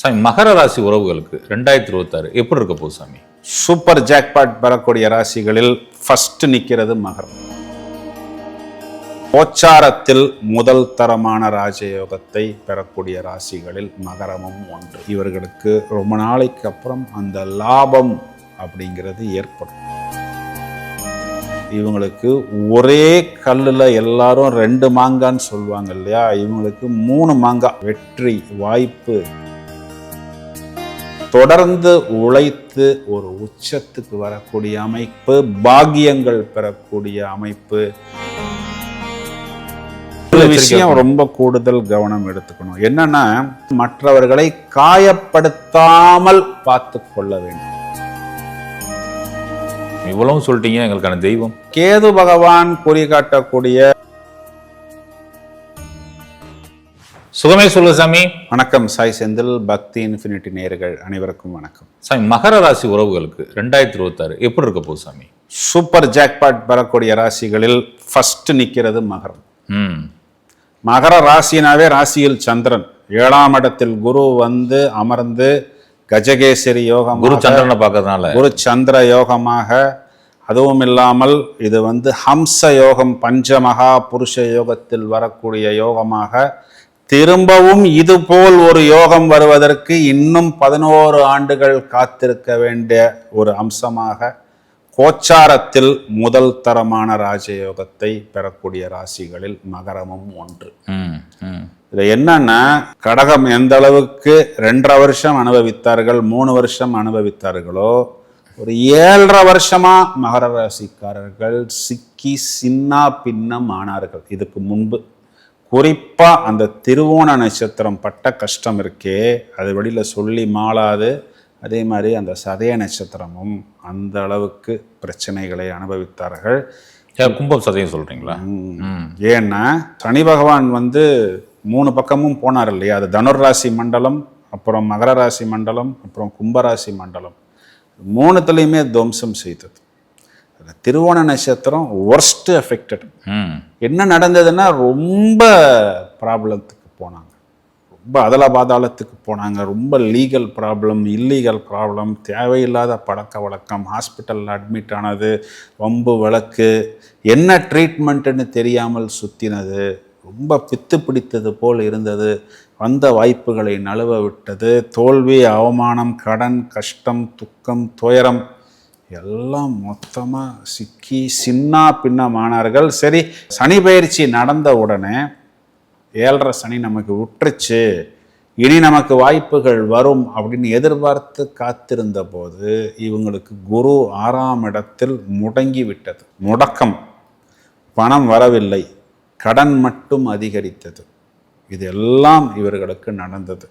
சாமி மகர ராசி உறவுகளுக்கு ரெண்டாயிரத்தி இருபத்தாறு எப்படி இருக்க போகுது சாமி? சூப்பர் ஜாக்பாட் பெறக்கூடிய ராசிகளில் ஃபர்ஸ்ட் நிற்கிறது மகரம். கோச்சாரத்தில் முதல் தரமான ராஜயோகத்தை பெறக்கூடிய ராசிகளில் மகரமும் ஒன்று. இவர்களுக்கு ரொம்ப நாளைக்கு அப்புறம் அந்த லாபம் அப்படிங்கிறது ஏற்படும். இவங்களுக்கு ஒரே கல்லில் எல்லாரும் ரெண்டு மாங்கான்னு சொல்லுவாங்க இல்லையா? இவங்களுக்கு மூணு மாங்காய் வெற்றி வாய்ப்பு தொடர்ந்து உழைத்து ஒரு உச்சத்துக்கு வரக்கூடிய அமைப்பு பாக்கியங்கள் பெறக்கூடிய அமைப்பு. ஒரு விஷயம் ரொம்ப கூடுதல் கவனம் எடுத்துக்கணும். என்னன்னா மற்றவர்களை காயப்படுத்தாமல் பார்த்து கொள்ள வேண்டும். இவ்வளவும் சொல்லிட்டீங்க எங்களுக்கான தெய்வம். கேது பகவான் குறி காட்டக்கூடிய சுகமே சொல்லு சாமி. வணக்கம் சாய் செந்தில் பக்தி இன்ஃபினிட்டி நேயர்கள் அனைவருக்கும் வணக்கம். சாமி மகர ராசி உறவுகளுக்கு ரெண்டாயிரத்தி இருபத்தாறு எப்படி இருக்க போகுது சாமி? சூப்பர் ஜாக்பாட் பெறக்கூடிய ராசிகளில் ஃபர்ஸ்ட் நிற்கிறது மகரம். ம். மகர ராசினாவே ராசியில் சந்திரன். ஏழாம் இடத்தில் குரு வந்து அமர்ந்து கஜகேசரி யோகம் குரு சந்திரனை பார்க்கறதுனால. குரு சந்திர யோகமாக. அதுவும் இல்லாமல் இது வந்து ஹம்ச யோகம் பஞ்சமகா புருஷ யோகத்தில் வரக்கூடிய யோகமாக திரும்பவும் இது போல் ஒரு யோகம் வருவதற்கு இன்னும் பதினோரு ஆண்டுகள் காத்திருக்க வேண்டிய ஒரு அம்சமாக கோச்சாரத்தில் முதல் தரமான ராஜயோகத்தை பெறக்கூடிய ராசிகளில் மகரமும் ஒன்று. இதுல என்னன்னா கடகம் எந்த அளவுக்கு ரெண்டரை வருஷம் அனுபவித்தார்கள் மூணு வருஷம் அனுபவித்தார்களோ ஒரு ஏழரை வருஷமா மகர ராசிக்காரர்கள் சிக்கி சின்னா பின்னம் ஆனார்கள். இதுக்கு முன்பு குறிப்பா அந்த திருவோண நட்சத்திரம் பட்ட கஷ்டம் இருக்கே அது வெளியில சொல்லி மாளாது. அதே மாதிரி அந்த சதய நட்சத்திரமும் அந்த அளவுக்கு பிரச்சனைகளை அனுபவித்தார்கள். ஏன் கும்பம் சதயம் சொல்றீங்களா? ம். ஏன்னா சனி பகவான் வந்து மூணு பக்கமும் போனார் இல்லையா? அது தனுர் ராசி மண்டலம் அப்புறம் மகர ராசி மண்டலம் அப்புறம் கும்பராசி மண்டலம். மூணுத்துலேயுமே துவம்சம் செய்தது. திருவோண நட்சத்திரம் ஒர்ஸ்ட் எஃபெக்டட் ம். என்ன நடந்ததுன்னா ரொம்ப ப்ராப்ளத்துக்கு போனாங்க. ரொம்ப அதல பாதாளத்துக்கு போனாங்க. ரொம்ப லீகல் ப்ராப்ளம் இல்லீகல் ப்ராப்ளம் தேவையில்லாத பழக்க வழக்கம் ஹாஸ்பிட்டலில் அட்மிட் ஆனது வம்பு வழக்கு என்ன ட்ரீட்மெண்ட்டுன்னு தெரியாமல் சுற்றினது ரொம்ப பித்து பிடித்தது போல் இருந்தது. வந்த வாய்ப்புகளை நழுவ விட்டது. தோல்வி அவமானம் கடன் கஷ்டம் துக்கம் துயரம் எல்லாம் மொத்தமாக சிக்கி சின்னா பின்னமானார்கள் சரி சனி பயிற்சி நடந்த உடனே ஏழரை சனி நமக்கு விட்டுருச்சு இனி நமக்கு வாய்ப்புகள் வரும் அப்படின்னு எதிர்பார்த்து காத்திருந்த போது இவங்களுக்கு குரு ஆறாம் இடத்தில் முடங்கி விட்டது. முடக்கம். பணம் வரவில்லை. கடன் மட்டும் அதிகரித்தது. இது எல்லாம் இவர்களுக்கு நடந்தது.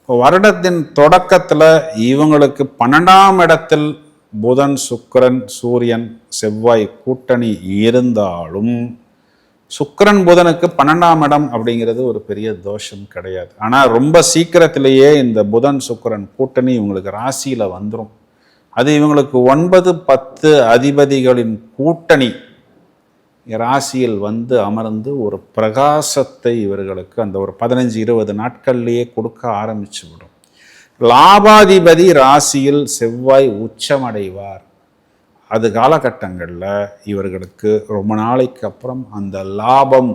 இப்போ வருடத்தின் தொடக்கத்தில் இவங்களுக்கு பன்னெண்டாம் இடத்தில் புதன் சுக்கரன் சூரியன் செவ்வாய் கூட்டணி இருந்தாலும் சுக்கரன் புதனுக்கு பன்னெண்டாம் இடம் அப்படிங்கிறது ஒரு பெரிய தோஷம் கிடையாது. ஆனால் ரொம்ப சீக்கிரத்திலேயே இந்த புதன் சுக்கிரன் கூட்டணி இவங்களுக்கு ராசியில் வந்துடும் அது இவங்களுக்கு ஒன்பது பத்து அதிபதிகளின் கூட்டணி ராசியில் வந்து அமர்ந்து ஒரு பிரகாசத்தை இவர்களுக்கு அந்த ஒரு பதினஞ்சு இருபது நாட்கள்லேயே கொடுக்க ஆரம்பிச்சு விடும். லாபாதிபதி ராசியில் செவ்வாய் உச்சமடைவார். அது காலகட்டங்களில் இவர்களுக்கு ரொம்ப நாளைக்கு அப்புறம் அந்த லாபம்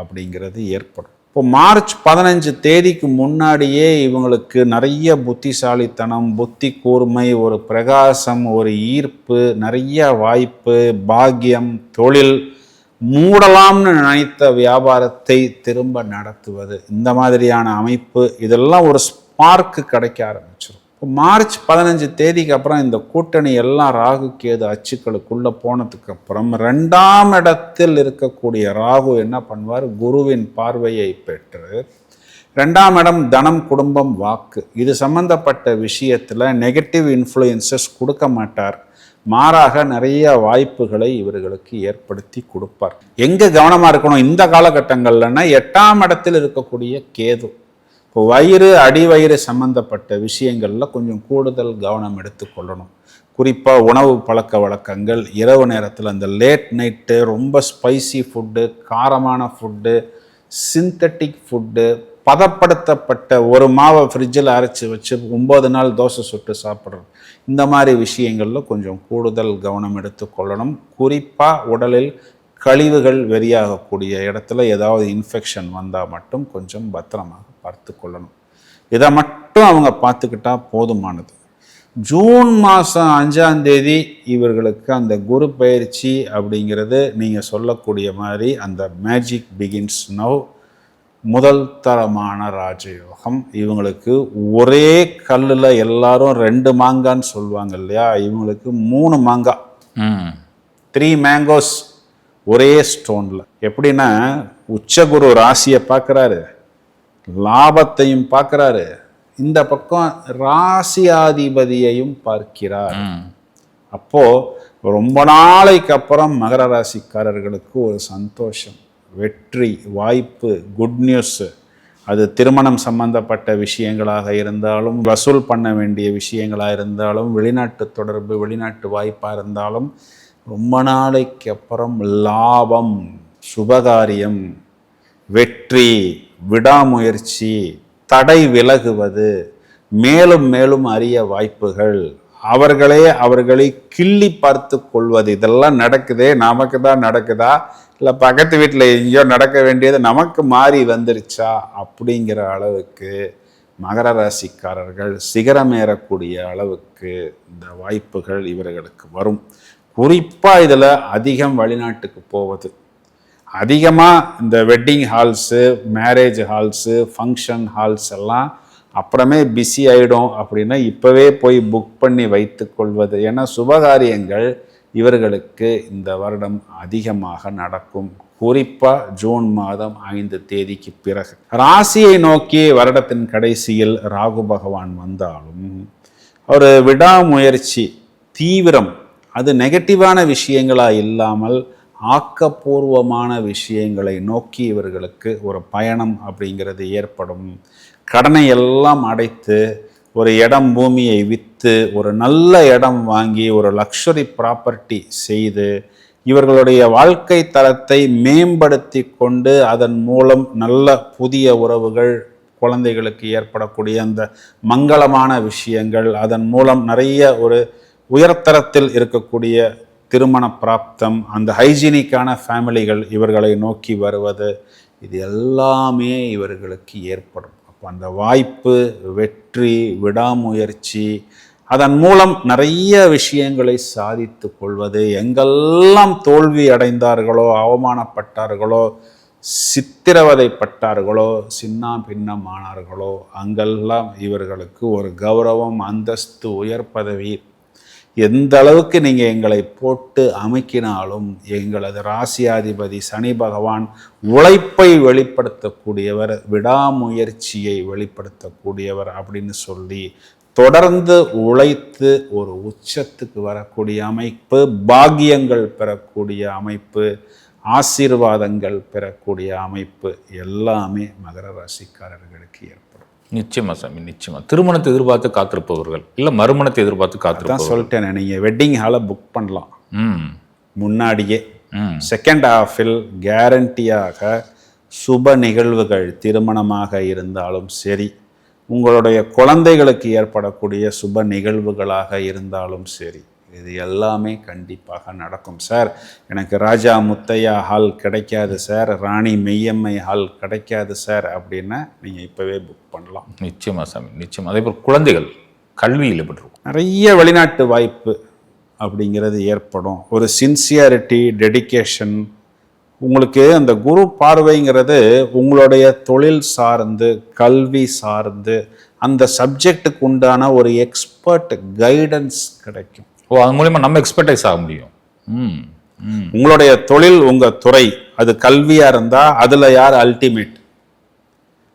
அப்படிங்கிறது ஏற்படும். இப்போ மார்ச் பதினஞ்சு தேதிக்கு முன்னாடியே இவங்களுக்கு நிறைய புத்திசாலித்தனம் புத்தி கூர்மை ஒரு பிரகாசம் ஒரு ஈர்ப்பு நிறைய வாய்ப்பு பாக்கியம் தொழில் மூடலாம்னு நினைத்த வியாபாரத்தை திரும்ப நடத்துவது இந்த மாதிரியான அமைப்பு இதெல்லாம் ஒரு மார்க்கு கிடைக்க ஆரம்பிச்சிடும் இப்போ மார்ச் பதினஞ்சு தேதிக்கு அப்புறம் இந்த கூட்டணி எல்லாம் ராகு கேது அச்சுக்களுக்குள்ளே போனதுக்கு அப்புறம் ரெண்டாம் இடத்தில் இருக்கக்கூடிய ராகு என்ன பண்ணுவார்? குருவின் பார்வையை பெற்று ரெண்டாம் இடம் தனம் குடும்பம் வாக்கு. இது சம்பந்தப்பட்ட விஷயத்தில் நெகட்டிவ் இன்ஃப்ளூயன்சஸ் கொடுக்க மாட்டார். மாறாக நிறைய வாய்ப்புகளை இவர்களுக்கு ஏற்படுத்தி கொடுப்பார். எங்கே கவனமாக இருக்கணும் இந்த காலகட்டங்கள்லன்னா எட்டாம் இடத்தில் இருக்கக்கூடிய கேது. வயிறு அடிவயிறு சம்பந்தப்பட்ட விஷயங்களில் கொஞ்சம் கூடுதல் கவனம் எடுத்துக்கொள்ளணும் குறிப்பாக உணவு பழக்க வழக்கங்கள் இரவு நேரத்தில் அந்த லேட் நைட்டு ரொம்ப ஸ்பைசி ஃபுட்டு காரமான ஃபுட்டு சிந்தட்டிக் ஃபுட்டு பதப்படுத்தப்பட்ட ஒரு மாவை ஃப்ரிட்ஜில் அரைச்சி வச்சு ஒம்பது நாள் தோசை சுட்டு சாப்பிட்றது. இந்த மாதிரி விஷயங்களில் கொஞ்சம் கூடுதல் கவனம் எடுத்துக்கொள்ளணும் குறிப்பாக உடலில் கழிவுகள் வெறியாகக்கூடிய இடத்துல ஏதாவது இன்ஃபெக்ஷன் வந்தால் மட்டும் கொஞ்சம் பத்திரமாக பார்த்து கொள்ளணும் இதை மட்டும் அவங்க பார்த்துக்கிட்டா போதுமானது. ஜூன் மாதம் அஞ்சாம் தேதி இவர்களுக்கு அந்த குரு பயிற்சி அப்படிங்கிறது நீங்கள் சொல்லக்கூடிய மாதிரி அந்த மேஜிக் பிகின்ஸ் நவ் முதல் தரமான ராஜயோகம். இவங்களுக்கு ஒரே கல்லில் எல்லாரும் ரெண்டு மாங்கான்னு சொல்லுவாங்க இல்லையா? இவங்களுக்கு மூணு மாங்காய் ம். த்ரீ மேங்கோஸ் ஒரே ஸ்டோனில் எப்படின்னா உச்சகுரு ராசியை பார்க்குறாரு. லாபத்தையும் பார்க்குறாரு. இந்த பக்கம் ராசியாதிபதியையும் பார்க்கிறார். அப்போ ரொம்ப நாளைக்கு அப்புறம் மகர ராசிக்காரர்களுக்கு ஒரு சந்தோஷம் வெற்றி வாய்ப்பு குட் நியூஸ் அது திருமணம் சம்பந்தப்பட்ட விஷயங்களாக இருந்தாலும் வசூல் பண்ண வேண்டிய விஷயங்களாக இருந்தாலும் வெளிநாட்டு தொடர்பு வெளிநாட்டு வாய்ப்பாக இருந்தாலும் ரொம்ப நாளைக்கு அப்புறம் லாபம் சுபகாரியம் வெற்றி விடாமுயற்சி தடை விலகுவது மேலும் மேலும் அறிய வாய்ப்புகள். அவர்களே அவர்களை கிள்ளி பார்த்து கொள்வது. இதெல்லாம் நடக்குதே நமக்கு தான் நடக்குதா? இல்லை பக்கத்து வீட்டில் எங்கேயோ நடக்க வேண்டியது நமக்கு மாறி வந்துருச்சா? அப்படிங்கிற அளவுக்கு மகர ராசிக்காரர்கள் சிகரமேறக்கூடிய அளவுக்கு இந்த வாய்ப்புகள் இவர்களுக்கு வரும். குறிப்பாக இதில் அதிகம் வெளிநாட்டுக்கு போவது. அதிகமாக இந்த wedding halls marriage halls function halls எல்லாம் அப்புறமே பிஸி ஆகிடும் அப்படின்னா இப்போவே போய் புக் பண்ணி வைத்துக்கொள்வது ஏன்னா சுபகாரியங்கள் இவர்களுக்கு இந்த வருடம் அதிகமாக நடக்கும். குறிப்பாக ஜூன் மாதம் ஐந்து தேதிக்கு பிறகு. ராசியை நோக்கி வருடத்தின் கடைசியில் ராகு பகவான் வந்தாலும் ஒரு விடாமுயற்சி தீவிரம் அது நெகட்டிவான விஷயங்களாக இல்லாமல் ஆக்கப்பூர்வமான விஷயங்களை நோக்கி இவர்களுக்கு ஒரு பயணம் அப்படிங்கிறது ஏற்படும். கடனை எல்லாம் அடைத்து ஒரு இடம் பூமியை விற்று ஒரு நல்ல இடம் வாங்கி ஒரு லக்ஸுரி ப்ராப்பர்ட்டி செய்து இவர்களுடைய வாழ்க்கை தரத்தை மேம்படுத்தி கொண்டு அதன் மூலம் நல்ல புதிய உறவுகள் குழந்தைகளுக்கு ஏற்படக்கூடிய அந்த மங்களமான விஷயங்கள் அதன் மூலம் நிறைய ஒரு உயர்தரத்தில் இருக்கக்கூடிய திருமண பிராப்தம் அந்த ஹைஜீனிக்கான ஃபேமிலிகள் இவர்களை நோக்கி வருவது இது எல்லாமே இவர்களுக்கு ஏற்படும். அப்போ அந்த வாய்ப்பு வெற்றி விடாமுயற்சி அதன் மூலம் நிறைய விஷயங்களை சாதித்து கொள்வது எங்கெல்லாம் தோல்வி அடைந்தார்களோ அவமானப்பட்டார்களோ சித்திரவதைப்பட்டார்களோ சின்னா பின்னமானார்களோ அங்கெல்லாம் இவர்களுக்கு ஒரு கௌரவம் அந்தஸ்து உயர் பதவி எந்த அளவுக்கு நீங்கள் எங்களை போட்டு அமைக்கினாலும் எங்களது ராசியாதிபதி சனி பகவான் உழைப்பை வெளிப்படுத்தக்கூடியவர் விடாமுயற்சியை வெளிப்படுத்தக்கூடியவர் அப்படின்னு சொல்லி தொடர்ந்து உழைத்து ஒரு உச்சத்துக்கு வரக்கூடிய அமைப்பு பாக்கியங்கள் பெறக்கூடிய அமைப்பு ஆசீர்வாதங்கள் பெறக்கூடிய அமைப்பு எல்லாமே மகர ராசிக்காரர்களுக்கு ஏற்படும். நிச்சயமா சாமி நிச்சயமா. திருமணத்தை எதிர்பார்த்து காத்திருப்பவர்கள். இல்ல மறுமணத்தை எதிர்பார்த்து தான் காத்திருப்பவர்கள். சொல்லிட்டேன் நீங்கள் வெட்டிங் ஹாலை புக் பண்ணலாம். ம். முன்னாடியே. ம். செகண்ட் ஹாஃபில் கேரண்டியாக சுப நிகழ்வுகள் திருமணமாக இருந்தாலும் சரி உங்களுடைய குழந்தைகளுக்கு ஏற்படக்கூடிய சுப நிகழ்வுகளாக இருந்தாலும் சரி இது எல்லாமே கண்டிப்பாக நடக்கும் சார். எனக்கு ராஜா முத்தையா ஹால் கிடைக்காது சார். ராணி மெய்யம்மை ஹால் கிடைக்காது சார் அப்படின்னா நீங்கள் இப்போவே புக் பண்ணலாம். நிச்சயமா சாமி. நிச்சயமா. அதே போல் குழந்தைகள் கல்வியில் எப்படி இருக்கும் நிறைய வெளிநாட்டு வாய்ப்பு அப்படிங்கிறது ஏற்படும். ஒரு சின்சியாரிட்டி டெடிகேஷன் உங்களுக்கு அந்த குரு பார்வைங்கிறது உங்களுடைய தொழில் சார்ந்து கல்வி சார்ந்து அந்த சப்ஜெக்ட்டுக்கு உண்டான ஒரு எக்ஸ்பர்ட் கைடன்ஸ் கிடைக்கும். ஓ அது மூலயமா நம்ம எக்ஸ்பர்டைஸ் ஆக முடியும். ம் ம். உங்களுடைய தொழில் உங்க துறை அது கல்வியா இருந்தா அதுல யார் அல்டிமேட்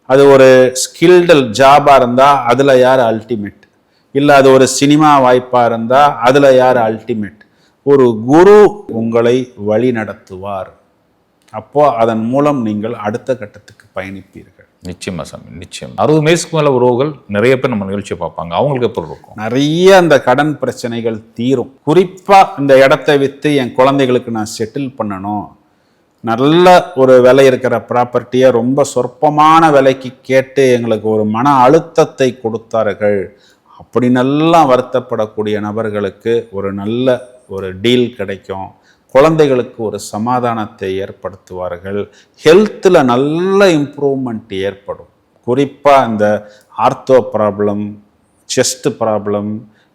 அது ஒரு ஸ்கில்டு ஜாபா இருந்தா அதுல யார் அல்டிமேட் இல்ல அது ஒரு சினிமா வாய்ப்பா இருந்தா அதுல யார் அல்டிமேட் ஒரு குரு உங்களை வழி நடத்துவார் அப்போ அதன் மூலம் நீங்கள் அடுத்த கட்டத்துக்கு பயணிப்பீர்கள். நிச்சயமா சாமி நிச்சயம். அறுபது வயசுக்கு மேல உறவுகள் நிறைய பேர் நம்ம நிகழ்ச்சியை பார்ப்பாங்க. அவங்களுக்கு எப்படி இருக்கும்? நிறைய அந்த கடன் பிரச்சனைகள் தீரும். குறிப்பா இந்த இடத்தை வித்து என் குழந்தைகளுக்கு நான் செட்டில் பண்ணணும். நல்ல ஒரு விலை இருக்கிற ப்ராப்பர்ட்டியை ரொம்ப சொற்பமான விலைக்கு கேட்டு எங்களுக்கு ஒரு மன அழுத்தத்தை கொடுத்தார்கள். அப்படி நல்லா வருத்தப்படக்கூடிய நபர்களுக்கு ஒரு நல்ல ஒரு டீல் கிடைக்கும். குழந்தைகளுக்கு ஒரு சமாதானத்தை ஏற்படுத்துவார்கள். ஹெல்த்தில் நல்ல இம்ப்ரூவ்மெண்ட் ஏற்படும். குறிப்பாக இந்த ஆர்த்தோ ப்ராப்ளம் செஸ்ட் ப்ராப்ளம்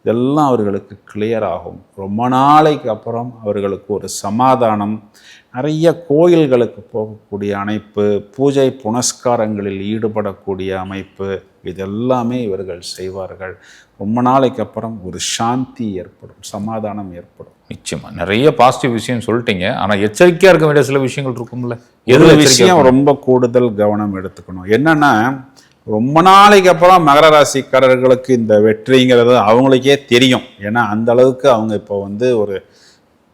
இதெல்லாம் அவர்களுக்கு கிளியர் ஆகும். ரொம்ப நாளைக்கு அப்புறம் அவர்களுக்கு ஒரு சமாதானம். நிறைய கோயில்களுக்கு போகக்கூடிய அமைப்பு பூஜை புனஸ்காரங்களில் ஈடுபடக்கூடிய அமைப்பு இதெல்லாமே இவர்கள் செய்வார்கள். ரொம்ப நாளைக்கு அப்புறம் ஒரு சாந்தி ஏற்படும் சமாதானம் ஏற்படும். நிச்சயமா. நிறைய பாசிட்டிவ் விஷயம் சொல்லிட்டீங்க. ஆனா எச்சரிக்கையா இருக்க வேண்டிய சில விஷயங்கள் இருக்கும்ல. எதுல விஷயம் ரொம்ப கூடுதல் கவனம் எடுத்துக்கணும். என்னன்னா ரொம்ப நாளைக்கு அப்புறம் மகர ராசிக்காரர்களுக்கு இந்த வெற்றிங்கிறது அவங்களுக்கே தெரியும். ஏன்னா அந்த அளவுக்கு அவங்க இப்போ வந்து ஒரு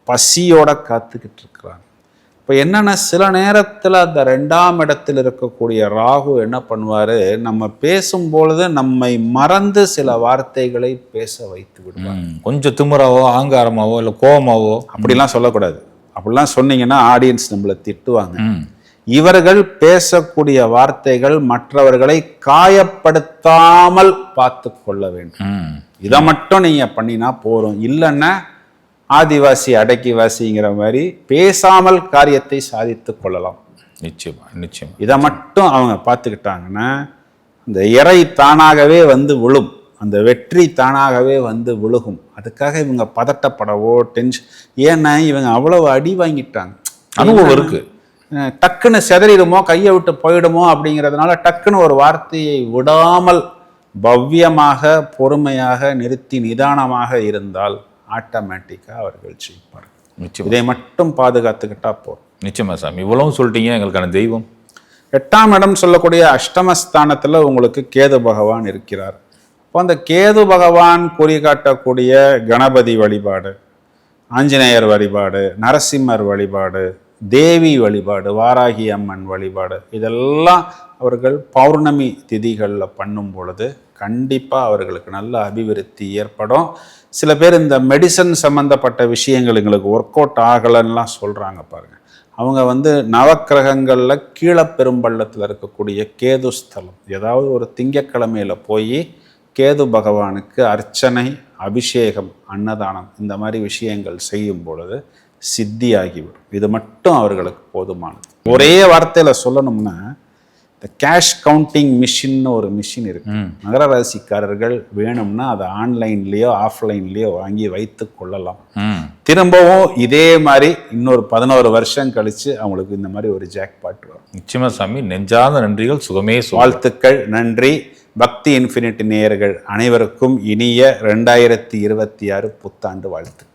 பசியோட காத்துக்கிட்டு இருக்கிறாங்க. இப்போ என்னன்னா சில நேரத்தில் அந்த ரெண்டாம் இடத்தில் இருக்கக்கூடிய ராகு என்ன பண்ணுவார்? நம்ம பேசும்பொழுது நம்மை மறந்து சில வார்த்தைகளை பேச வைத்து விடுவார். ம், கொஞ்சம் திமிராவோ ஆங்காரமாவோ இல்ல கோவமாவோ அப்படிலாம் சொல்லக்கூடாது. அப்படிலாம் சொன்னீங்கன்னா ஆடியன்ஸ் நம்மளை திட்டுவாங்க. இவர்கள் பேசக்கூடிய வார்த்தைகள் மற்றவர்களை காயப்படுத்தாமல் பார்த்து கொள்ள வேண்டும். இதை மட்டும் நீங்க பண்ணினா போதும். இல்லைன்னா ஆதிவாசி அடக்கிவாசிங்கிற மாதிரி பேசாமல் காரியத்தை சாதித்து கொள்ளலாம். நிச்சயமா நிச்சயமா. இதை மட்டும் அவங்க பார்த்துக்கிட்டாங்கன்னா இந்த இறை தானாகவே வந்து விழும். அந்த வெற்றி தானாகவே வந்து விழுகும். அதுக்காக இவங்க பதட்டப்படவோ டென்ஷன் ஏன்னா இவங்க அவ்வளவு அடி வாங்கிட்டாங்க. அனுபவம் இருக்கு. அஹ் டக்குன்னு செதறிடுமோ கையை விட்டு போயிடுமோ அப்படிங்கிறதுனால டக்குன்னு ஒரு வார்த்தையை விடாமல் பவ்யமாக பொறுமையாக நிறுத்தி நிதானமாக இருந்தால் ஆட்டோமேட்டிக்காக அவர்கள் ஜெயிப்பார்கள் நிச்சயமா. இதை மட்டும் பாதுகாத்துக்கிட்டா போதும். நிச்சயமா சாமி. இவ்வளவும் சொல்லிட்டீங்க எங்களுக்கான தெய்வம். எட்டாம் இடம் சொல்லக்கூடிய அஷ்டமஸ்தானத்தில் உங்களுக்கு கேது பகவான் இருக்கிறார். அப்போ அந்த கேது பகவான் குறி காட்டக்கூடிய கணபதி வழிபாடு ஆஞ்சநேயர் வழிபாடு நரசிம்மர் வழிபாடு தேவி வழிபாடு வாராகி அம்மன் வழிபாடு இதெல்லாம் அவர்கள் பௌர்ணமி திதிகளில் பண்ணும் பொழுது கண்டிப்பாக அவர்களுக்கு நல்ல அபிவிருத்தி ஏற்படும். சில பேர் இந்த மெடிசன் சம்மந்தப்பட்ட விஷயங்கள் எங்களுக்கு ஒர்க் அவுட் ஆகலைன்னுலாம் சொல்கிறாங்க பாருங்க. அவங்க வந்து நவக்கிரகங்களில் கீழப்பெரும்பள்ளத்தில் இருக்கக்கூடிய கேது ஸ்தலம் ஏதாவது ஒரு திங்கக்கிழமையில் போய் கேது பகவானுக்கு அர்ச்சனை அபிஷேகம் அன்னதானம் இந்த மாதிரி விஷயங்கள் செய்யும் பொழுது சித்தியாகிவிடும். இது மட்டும் அவர்களுக்கு போதுமானது. ஒரே வார்த்தையில் சொல்லணும்னா இந்த கேஷ் கவுண்டிங் மிஷின்னு ஒரு மிஷின் இருக்கு. மகர ராசிக்காரர்கள் வேணும்னா அதை ஆன்லைன்லேயோ ஆஃப்லைன்லேயோ வாங்கி வைத்து கொள்ளலாம். திரும்பவும் இதே மாதிரி இன்னொரு பதினோரு வருஷம் கழிச்சு அவங்களுக்கு இந்த மாதிரி ஒரு ஜாக்பாட் வரும். நிச்சயமா சாமி நெஞ்சார்ந்த நன்றிகள் சுகம் வாழ்த்துக்கள் நன்றி. பக்தி இன்ஃபினிட்டி நேயர்கள் அனைவருக்கும் இனிய ரெண்டாயிரத்தி இருபத்தி ஆறு புத்தாண்டு வாழ்த்துக்கள்.